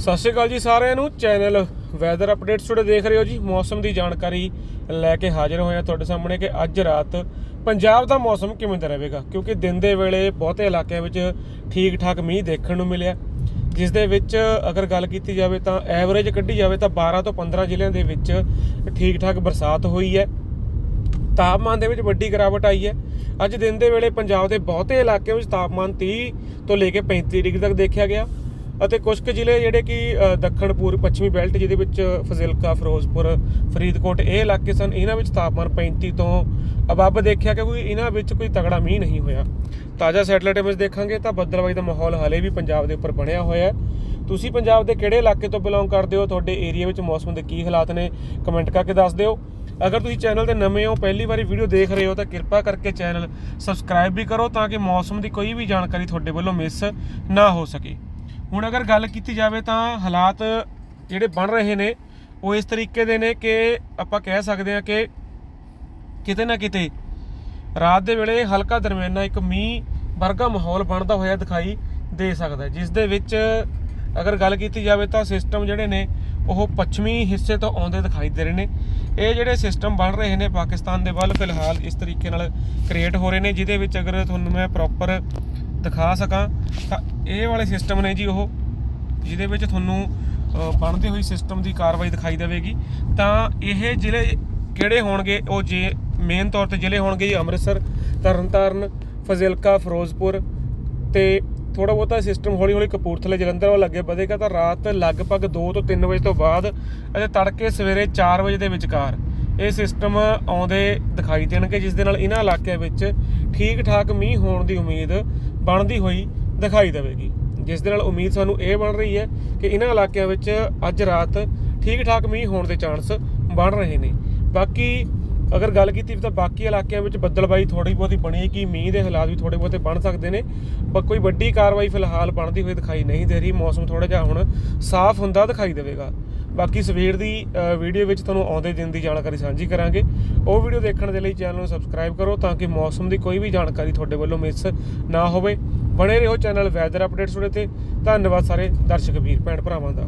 ਸਤਿ ਸ਼੍ਰੀ ਅਕਾਲ ਜੀ ਸਾਰਿਆਂ ਨੂੰ। ਚੈਨਲ ਵੈਦਰ ਅਪਡੇਟਸ ਤੁਹਾਡੇ ਦੇਖ ਰਹੇ ਹੋ ਜੀ। ਮੌਸਮ ਦੀ ਜਾਣਕਾਰੀ ਲੈ ਕੇ ਹਾਜ਼ਰ ਹੋਇਆ ਤੁਹਾਡੇ ਸਾਹਮਣੇ ਕਿ ਅੱਜ ਰਾਤ ਪੰਜਾਬ ਦਾ ਮੌਸਮ ਕਿਵੇਂ ਦਾ ਰਹੇਗਾ? ਕਿਉਂਕਿ ਦਿਨ ਦੇ ਵੇਲੇ ਬਹੁਤੇ ਇਲਾਕਿਆਂ ਵਿੱਚ ਠੀਕ ਠਾਕ ਮੀਂਹ ਦੇਖਣ ਨੂੰ ਮਿਲਿਆ। ਜਿਸ ਦੇ ਵਿੱਚ ਅਗਰ ਗੱਲ ਕੀਤੀ ਜਾਵੇ ਤਾਂ ਐਵਰੇਜ ਕੱਢੀ ਜਾਵੇ ਤਾਂ 12 ਤੋਂ 15 ਜ਼ਿਲ੍ਹਿਆਂ ਦੇ ਵਿੱਚ ਠੀਕ ਠਾਕ ਬਰਸਾਤ ਹੋਈ ਹੈ। ਤਾਪਮਾਨ ਦੇ ਵਿੱਚ ਵੱਡੀ ਗਿਰਾਵਟ ਆਈ ਹੈ। ਅੱਜ ਦਿਨ ਦੇ ਵੇਲੇ ਪੰਜਾਬ ਦੇ ਬਹੁਤੇ ਇਲਾਕਿਆਂ ਵਿੱਚ ਤਾਪਮਾਨ 30 ਤੋਂ ਲੈ ਕੇ 35 ਡਿਗਰੀ ਤੱਕ ਦੇਖਿਆ ਗਿਆ। ਅਤੇ ਕੁਝ ਕੁ ਜ਼ਿਲ੍ਹੇ ਜਿਹੜੇ ਕਿ ਦੱਖਣ ਪੂਰਬ ਪੱਛਮੀ ਬੈਲਟ ਜਿਹਦੇ ਵਿੱਚ ਫਜ਼ਿਲਕਾ, ਫਿਰੋਜ਼ਪੁਰ, ਫਰੀਦਕੋਟ ਇਹ ਇਲਾਕੇ ਸਨ, ਇਹਨਾਂ ਵਿੱਚ ਤਾਪਮਾਨ 35 ਤੋਂ ਅਬੱਬ ਦੇਖਿਆ ਕਿ ਕੋਈ ਇਹਨਾਂ ਵਿੱਚ ਕੋਈ ਤਗੜਾ ਮੀਂਹ ਨਹੀਂ ਹੋਇਆ। ਤਾਜ਼ਾ ਸੈਟਲਾਈਟ ਇਮੇਜ ਦੇਖਾਂਗੇ ਤਾਂ ਬੱਦਲਬਾਈ ਦਾ ਮਾਹੌਲ ਹਾਲੇ ਵੀ ਪੰਜਾਬ ਦੇ ਉੱਪਰ ਬਣਿਆ ਹੋਇਆ ਹੈ। ਤੁਸੀਂ ਪੰਜਾਬ ਦੇ ਕਿਹੜੇ ਇਲਾਕੇ ਤੋਂ ਬਿਲੋਂਗ ਕਰਦੇ ਹੋ? ਤੁਹਾਡੇ ਏਰੀਆ ਵਿੱਚ ਮੌਸਮ ਦੇ ਕੀ ਹਾਲਾਤ ਨੇ? ਕਮੈਂਟ ਕਰਕੇ ਦੱਸ ਦਿਓ। ਅਗਰ ਤੁਸੀਂ ਚੈਨਲ ਤੇ ਨਵੇਂ ਹੋ, ਪਹਿਲੀ ਵਾਰੀ ਵੀਡੀਓ ਦੇਖ ਰਹੇ ਹੋ, ਤਾਂ ਕਿਰਪਾ ਕਰਕੇ ਚੈਨਲ ਸਬਸਕ੍ਰਾਈਬ ਵੀ ਕਰੋ ਤਾਂ ਕਿ ਮੌਸਮ ਦੀ ਕੋਈ ਵੀ ਜਾਣਕਾਰੀ ਤੁਹਾਡੇ ਵੱਲੋਂ ਮਿਸ ਨਾ ਹੋ ਸਕੇ। ਹੁਣ ਅਗਰ ਗੱਲ ਕੀਤੀ ਜਾਵੇ ਤਾਂ ਹਾਲਾਤ ਜਿਹੜੇ ਬਣ ਰਹੇ ਨੇ, ਉਹ ਇਸ ਤਰੀਕੇ ਦੇ ਨੇ ਕਿ ਆਪਾਂ ਕਹਿ ਸਕਦੇ ਹਾਂ ਕਿ ਕਿਤੇ ਨਾ ਕਿਤੇ ਰਾਤ ਦੇ ਵੇਲੇ ਹਲਕਾ ਦਰਮਿਆਨਾ ਇੱਕ ਮੀਂਹ ਵਰਗਾ ਮਾਹੌਲ ਬਣਦਾ ਹੋਇਆ ਦਿਖਾਈ ਦੇ ਸਕਦਾ ਜਿਸ ਦੇ ਵਿੱਚ ਅਗਰ ਗੱਲ ਕੀਤੀ ਜਾਵੇ ਤਾਂ ਸਿਸਟਮ ਜਿਹੜੇ ਨੇ, ਉਹ ਪੱਛਮੀ ਹਿੱਸੇ ਤੋਂ ਆਉਂਦੇ ਦਿਖਾਈ ਦੇ ਰਹੇ ਨੇ। ਇਹ ਜਿਹੜੇ ਸਿਸਟਮ ਬਣ ਰਹੇ ਨੇ, ਪਾਕਿਸਤਾਨ ਦੇ ਵੱਲ ਫਿਲਹਾਲ ਇਸ ਤਰੀਕੇ ਨਾਲ ਕ੍ਰੀਏਟ ਹੋ ਰਹੇ ਨੇ, ਜਿਹਦੇ ਵਿੱਚ ਅਗਰ ਤੁਹਾਨੂੰ ਮੈਂ ਪ੍ਰੋਪਰ ਦਿਖਾ ਸਕਾਂ। ਤਾਂ ਇਹ ਵਾਲੇ ਸਿਸਟਮ ਨੇ ਜੀ ਉਹ ਜਿਹਦੇ ਵਿੱਚ ਤੁਹਾਨੂੰ ਅ, ਬਣਦੀ ਹੋਈ ਸਿਸਟਮ ਦੀ ਕਾਰਵਾਈ ਦਿਖਾਈ ਦੇਵੇਗੀ। ਤਾਂ ਇਹ ਜ਼ਿਲ੍ਹੇ ਕਿਹੜੇ ਹੋਣਗੇ? ਉਹ ਜੇ ਮੇਨ ਤੌਰ ਤੇ ਜ਼ਿਲ੍ਹੇ ਹੋਣਗੇ ਜੀ ਅੰਮ੍ਰਿਤਸਰ ਤਰਨਤਾਰਨ ਫਜ਼ਿਲਕਾ ਫਿਰੋਜ਼ਪੁਰ ਤੇ ਥੋੜਾ ਬਹੁਤਾ ਸਿਸਟਮ ਹੌਲੀ ਹੌਲੀ ਕਪੂਰਥਲੇ ਜਲੰਧਰ ਵੱਲ ਅੱਗੇ ਵਧੇਗਾ। ਤਾਂ ਰਾਤ ਲਗਭਗ 2 ਤੋਂ 3 ਵਜੇ ਤੋਂ ਬਾਅਦ ਅਤੇ ਤੜਕੇ ਸਵੇਰੇ 4 ਵਜੇ ਦੇ ਵਿਚਕਾਰ ਇਹ ਸਿਸਟਮ ਆਉਂਦੇ ਦਿਖਾਈ ਦੇਣਗੇ ਜਿਸ ਦੇ ਨਾਲ ਇਹਨਾਂ ਇਲਾਕਿਆਂ ਵਿੱਚ ਠੀਕ ਠਾਕ ਮੀਂਹ ਹੋਣ ਦੀ ਉਮੀਦ ਬਣਦੀ ਹੋਈ ਦਿਖਾਈ ਦੇਵੇਗੀ। ਜਿਸ ਦੇ ਨਾਲ ਉਮੀਦ ਸਾਨੂੰ ਇਹ ਬਣ ਰਹੀ ਹੈ ਕਿ ਇਹਨਾਂ ਇਲਾਕਿਆਂ ਵਿੱਚ ਅੱਜ ਰਾਤ ਠੀਕ ਠਾਕ ਮੀਂਹ ਹੋਣ ਦੇ ਚਾਂਸ ਬਣ ਰਹੇ ਨੇ। ਬਾਕੀ ਅਗਰ ਗੱਲ ਕੀਤੀ ਤਾਂ ਬਾਕੀ ਇਲਾਕਿਆਂ ਵਿੱਚ ਬੱਦਲਬਾਈ ਥੋੜੀ ਬਹੁਤੀ ਬਣੀ ਕਿ ਮੀਂਹ ਦੇ ਹਾਲਾਤ ਵੀ ਥੋੜੇ ਬਹੁਤੇ ਬਣ ਸਕਦੇ ਨੇ, ਪਰ ਕੋਈ ਵੱਡੀ ਕਾਰਵਾਈ ਫਿਲਹਾਲ ਬਣਦੀ ਹੋਈ ਦਿਖਾਈ ਨਹੀਂ ਦੇ ਰਹੀ। ਮੌਸਮ ਥੋੜਾ ਜਿਹਾ ਹੁਣ ਸਾਫ਼ ਹੁੰਦਾ ਦਿਖਾਈ ਦੇਵੇਗਾ। ਬਾਕੀ ਸਵੇਰ ਦੀ ਵੀਡੀਓ ਵਿੱਚ ਤੁਹਾਨੂੰ ਆਉਂਦੇ ਦਿਨ ਦੀ ਜਾਣਕਾਰੀ ਸਾਂਝੀ ਕਰਾਂਗੇ। ਉਹ ਵੀਡੀਓ ਦੇਖਣ ਦੇ ਲਈ ਚੈਨਲ ਨੂੰ ਸਬਸਕ੍ਰਾਈਬ ਕਰੋ ਤਾਂ ਕਿ ਮੌਸਮ ਦੀ ਕੋਈ ਵੀ ਜਾਣਕਾਰੀ ਤੁਹਾਡੇ ਵੱਲੋਂ ਮਿਸ ਨਾ ਹੋਵੇ। ਬਣੇ ਰਹੋ ਚੈਨਲ ਵੈਦਰ ਅਪਡੇਟਸ ਉਤੇ ਤੇ। ਧੰਨਵਾਦ ਸਾਰੇ ਦਰਸ਼ਕ ਵੀਰ, ਭੈਣ ਭਰਾਵਾਂ ਦਾ।